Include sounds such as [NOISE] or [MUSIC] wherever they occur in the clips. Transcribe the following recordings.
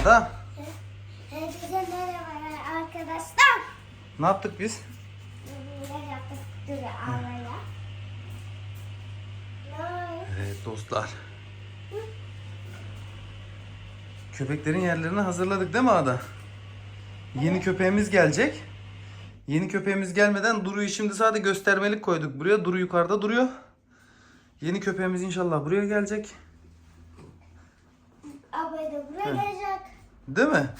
Ada Herkese merhaba arkadaşlar. ne yaptık biz? Ne yaptık? Dur ağlaya. Ne? Evet dostlar. Köpeklerin yerlerini hazırladık değil mi Ada? Yeni köpeğimiz gelecek. Yeni köpeğimiz gelmeden Duru'yu şimdi sadece göstermelik koyduk buraya. Duru yukarıda duruyor. Yeni köpeğimiz inşallah buraya gelecek. Abay da buraya gelecek. Değil mi?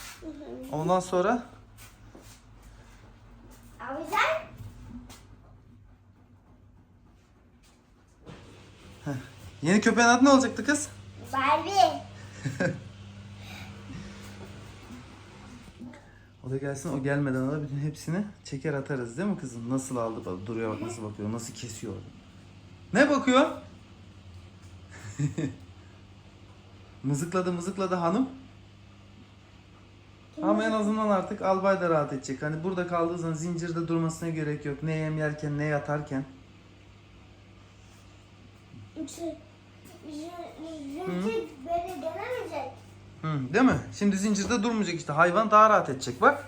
Ondan sonra Abi sen? yeni köpeğin adı ne olacaktı kız? Barbie. [LAUGHS] O da gelsin o gelmeden ala bütün hepsini çeker atarız değil mi kızım? Nasıl aldı bak duruyor bak nasıl bakıyor nasıl kesiyor. Ne bakıyor? [LAUGHS] mızıkladı mızıkladı hanım. Ama en azından artık albay da rahat edecek. Hani burada kaldığı zaman zincirde durmasına gerek yok. Ne yem yerken ne yatarken. Zincir böyle dönemeyecek. Hı, değil mi? Şimdi zincirde durmayacak işte. Hayvan daha rahat edecek bak.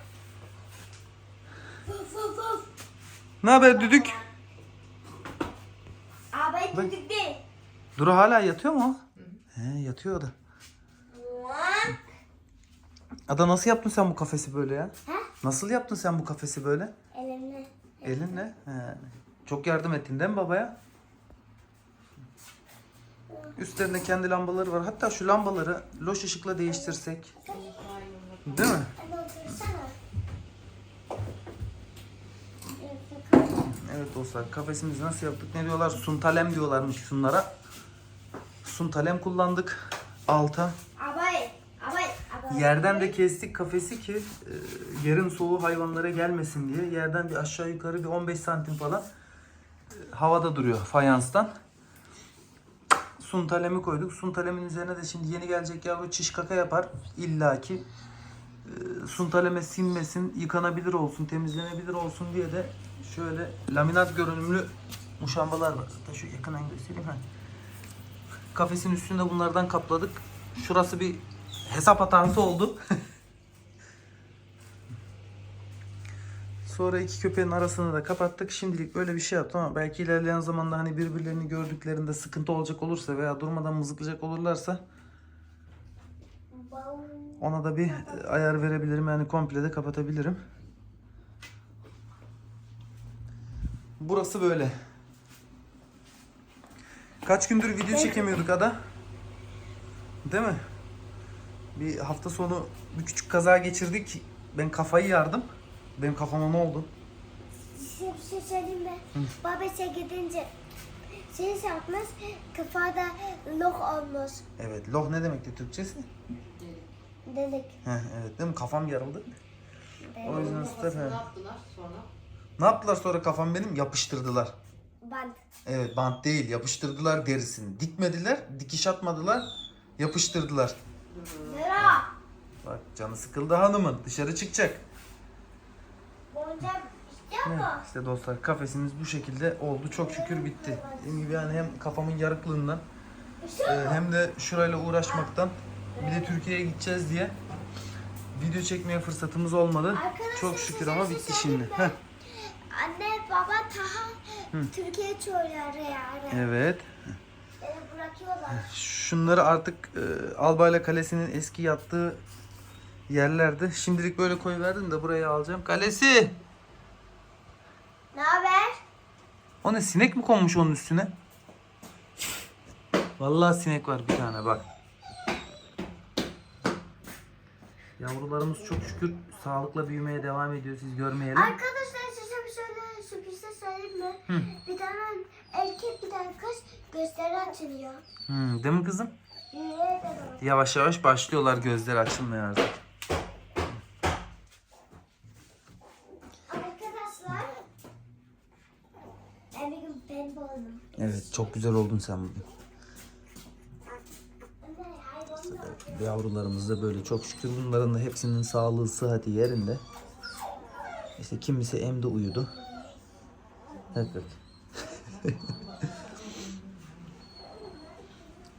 Ne haber düdük? Abay düdük değil. Duru hala yatıyor mu? He yatıyor o da. Ada nasıl yaptın sen bu kafesi böyle ya? Ha? Nasıl yaptın sen bu kafesi böyle? Elimle. Elinle. He. Çok yardım ettin değil mi babaya? Üstlerinde kendi lambaları var. Hatta şu lambaları loş ışıkla değiştirsek. Değil mi? Evet dostlar kafesimizi nasıl yaptık? Ne diyorlar? Suntalem diyorlarmış şunlara. Suntalem kullandık. Alta. Yerden de kestik kafesi ki e, yerin soğuğu hayvanlara gelmesin diye. Yerden bir aşağı yukarı bir 15 santim falan e, havada duruyor fayanstan. Suntalemi koyduk. Suntalemin üzerine de şimdi yeni gelecek yavru çiş kaka yapar illaki. E, suntaleme sinmesin, yıkanabilir olsun, temizlenebilir olsun diye de şöyle laminat görünümlü muşambalar var. Hatta şu yakından göstereyim. Ha. Kafesin üstünde bunlardan kapladık. Şurası bir hesap hatası oldu. Sonra iki köpeğin arasını da kapattık. Şimdilik böyle bir şey yaptım ama belki ilerleyen zamanda hani birbirlerini gördüklerinde sıkıntı olacak olursa veya durmadan mızıklayacak olurlarsa ona da bir ayar verebilirim. Yani komple de kapatabilirim. Burası böyle. Kaç gündür video çekemiyorduk ada? Değil mi? Bir hafta sonu bir küçük kaza geçirdik. Ben kafayı yardım. Benim kafama ne oldu? Size bir şey söyleyeyim mi? Baba işe gidince şey yapmış, kafada loh olmuş. Evet, loh ne demekti Türkçesi? Delik. Heh, evet değil mi? Kafam yarıldı. O yüzden he. Ne yaptılar sonra? Ne yaptılar sonra kafam benim? Yapıştırdılar. Bant. Evet, bant değil, yapıştırdılar derisini. Dikmediler, dikiş atmadılar, yapıştırdılar. Zera. Bak canı sıkıldı hanımın, dışarı çıkacak. Bonca işte bu. İşte dostlar kafesimiz bu şekilde oldu. Çok şükür bitti. Dediğim gibi yani hem kafamın yarıklığından e, hem de şurayla uğraşmaktan bir de Türkiye'ye gideceğiz diye video çekmeye fırsatımız olmadı. Arkadaşlar, Çok şükür ama şey bitti şimdi. Heh. Anne baba Taha Türkiye çoğuyor yani. Evet. Şunları artık e, Albayla Kalesi'nin eski yattığı yerlerde. Şimdilik böyle koyuverdim de buraya alacağım. Kalesi! Ne haber? O ne sinek mi konmuş onun üstüne? Vallahi sinek var bir tane bak. Yavrularımız çok şükür sağlıkla büyümeye devam ediyor. Siz görmeyelim. Arkadaşlar size bir de söyleyeyim mi? Bir tane erkek bir tane kız gösteri açılıyor. Hmm, değil mi kızım? De Yavaş yavaş başlıyorlar gözleri açılmaya artık. Arkadaşlar ben bir gün pembe oldum. Evet çok güzel oldun sen bugün. Yavrularımız da böyle çok şükür bunların da hepsinin sağlığı sıhhati yerinde. İşte kimisi emde uyudu. Evet. evet. [LAUGHS]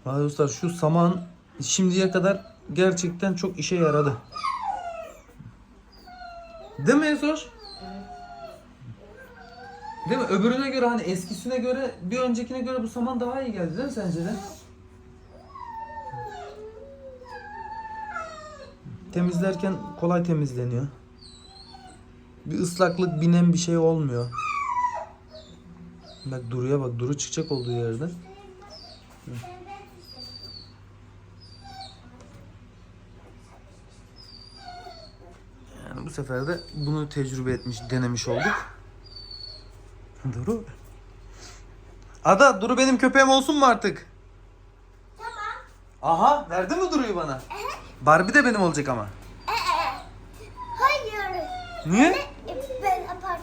Vay dostlar şu saman şimdiye kadar gerçekten çok işe yaradı. Değil mi Esoş? Değil mi? Öbürüne göre hani eskisine göre bir öncekine göre bu saman daha iyi geldi değil mi sence de? Temizlerken kolay temizleniyor. Bir ıslaklık binen bir şey olmuyor. Bak Duru'ya bak. Duru çıkacak olduğu yerde. Yani bu sefer de bunu tecrübe etmiş, denemiş olduk. Duru. Ada, Duru benim köpeğim olsun mu artık? Tamam. Aha, verdi mi Duru'yu bana? Barbie de benim olacak ama. Ee, hayır. Niye? E, Ben apart.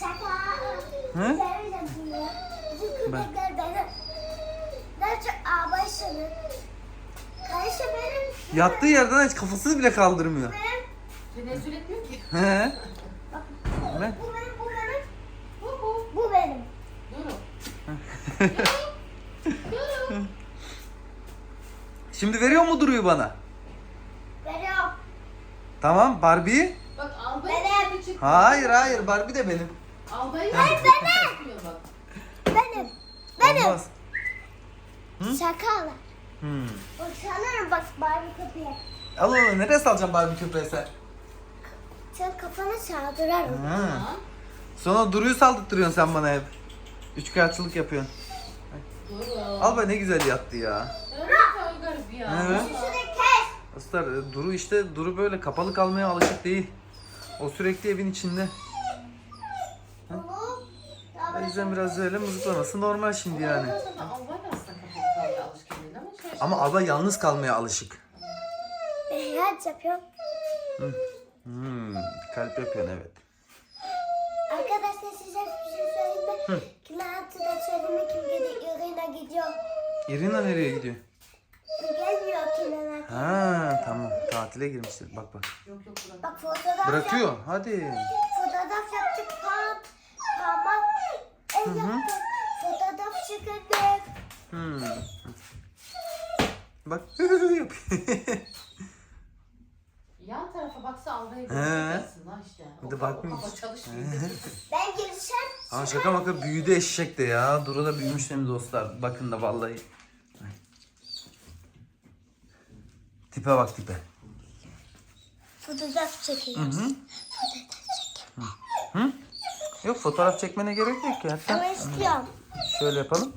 Şaka. Bütün Ben-? Karışı benim. Yattığı yerden hiç kafasını bile kaldırmıyor. Benim. Tenezzül etmiyor ki. He? Bak. Ne? Bu benim, bu benim. Bu, bu. Bu benim. Duru. Şimdi veriyor mu Duru'yu bana? Veriyorum. Tamam, Barbie'yi? Bak albayı Benim. çıktı. Hayır, hayır, Barbie de benim. Albayı Hayır, benim. Bak. Benim. Benim. Olmaz. Hı? Şakalar. Hmm. Utanırım bak Barbie kapıya. Al onu, nereye salacaksın Barbie köpeği sen? Sen kafana. Ha. Ha? Sonra Duru'yu saldırtırıyorsun sen bana hep. Üçkağıtçılık yapıyorsun. Duru. Al be ne güzel yattı ya. Garip ya. Evet. Şunu kes. Aslar e, Duru işte Duru böyle kapalı kalmaya alışık değil. O sürekli evin içinde. O yüzden biraz öyle mızıklaması normal şimdi yani. Ondan sonra albay da aslında kapalı kalmaya alışkın değil ama şey. Ama abla yalnız kalmaya alışık. Beyaz yapıyorum. Hmm, kalp yapıyorsun evet. Arkadaşlar size bir şey söyleyeyim mi? Kime da söyleyeyim mi? Kim gidiyor? Irina gidiyor. Irina nereye gidiyor? Gelmiyor kimine. Ha tamam tatile girmiştir bak bak. Yok yok bırak. Bak fotoğraf Bırakıyor hadi. Yap, fotoğraf yaptık. Pam, parmak. El yaptık. Fotoğraf çıkardık. Hmm. Bak [LAUGHS] yapıyor. Baksa He. göreceksin lan işte. O Bir de bakmıyor. Kafa çalışmıyor. Ben girişem. Ha şaka maka büyüdü eşek de ya. Duru da büyümüş mi dostlar? Bakın da vallahi. Ay. Tipe bak tipe. Fotoğraf çekiyoruz. Yok fotoğraf çekmene gerek yok ya. Ama Hatta istiyorum. şöyle yapalım.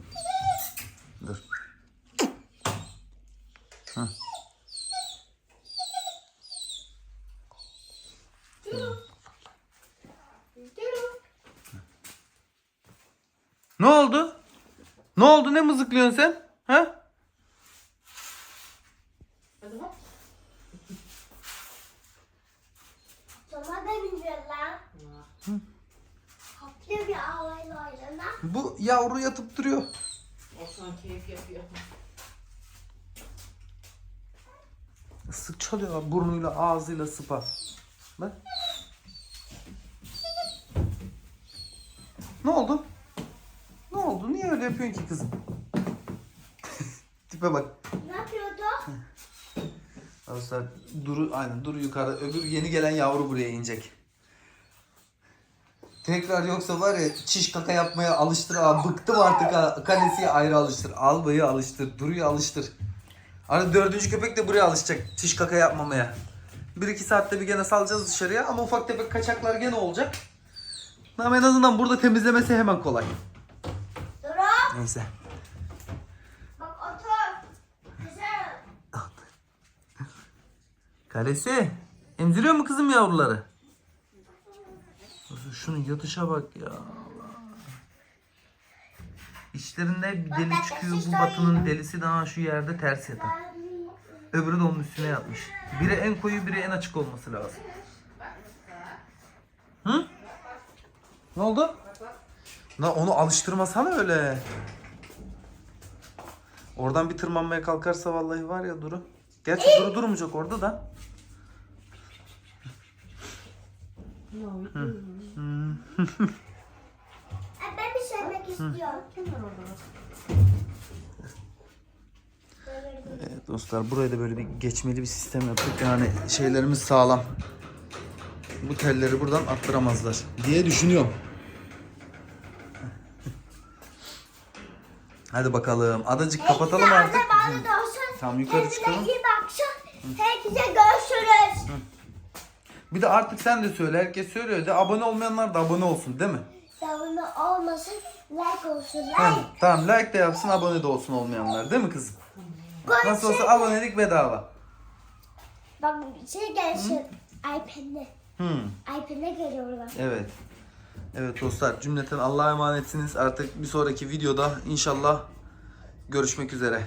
Ne oldu? Ne oldu? Ne mızıklıyorsun sen? Ha? Da lan. Bir ağlayla oynana. Bu yavru yatıp duruyor. Osman keyif yapıyor. Sık çalıyor burnuyla ağzıyla sıpa. Bak. Ne oldu? Ne oldu? Niye öyle yapıyorsun ki kızım? [LAUGHS] Tipe bak. Ne yapıyordu? Arkadaşlar Duru aynen Duru yukarıda öbür yeni gelen yavru buraya inecek. Tekrar yoksa var ya çiş kaka yapmaya alıştır abi. Bıktım artık ha. Kalesiye ayrı alıştır. Albayı alıştır. Duru'yu alıştır. Hani dördüncü köpek de buraya alışacak. Çiş kaka yapmamaya. Bir iki saatte bir gene salacağız dışarıya ama ufak tefek kaçaklar gene olacak. Ama en azından burada temizlemesi hemen kolay. Duru. Neyse. Bak otur. Kızım. Kalesi. Emziriyor mu kızım yavruları? Şunun yatışa bak ya. İçlerinde bir deli çıkıyor. Bu batının delisi daha şu yerde ters yatar. Öbürü de onun üstüne yatmış. Biri en koyu biri en açık olması lazım. Ne oldu? La onu alıştırmasana öyle. Oradan bir tırmanmaya kalkarsa vallahi var ya Duru. Gerçi Duru durmayacak orada da. Ben bir söylemek istiyorum. Kim var orada? Evet dostlar buraya da böyle bir geçmeli bir sistem yaptık. Yani şeylerimiz sağlam. Bu telleri buradan attıramazlar diye düşünüyorum. Hadi bakalım. Adacık kapatalım artık. Bana da olsun. Tamam, yukarı Kendine çıkalım. iyi baksın. Herkese görüşürüz. Bir de artık sen de söyle. Herkes söylüyor. De abone olmayanlar da abone olsun değil mi? Savunma olmasın. Like olsun. Ha, Like. tamam like de yapsın abone de olsun olmayanlar değil mi kızım? Nasıl olsa abonelik bedava. Bak şey gelsin. iPad'le. Hmm. iPad'le geliyorlar. Evet. Evet dostlar cümleten Allah'a emanetsiniz. Artık bir sonraki videoda inşallah görüşmek üzere.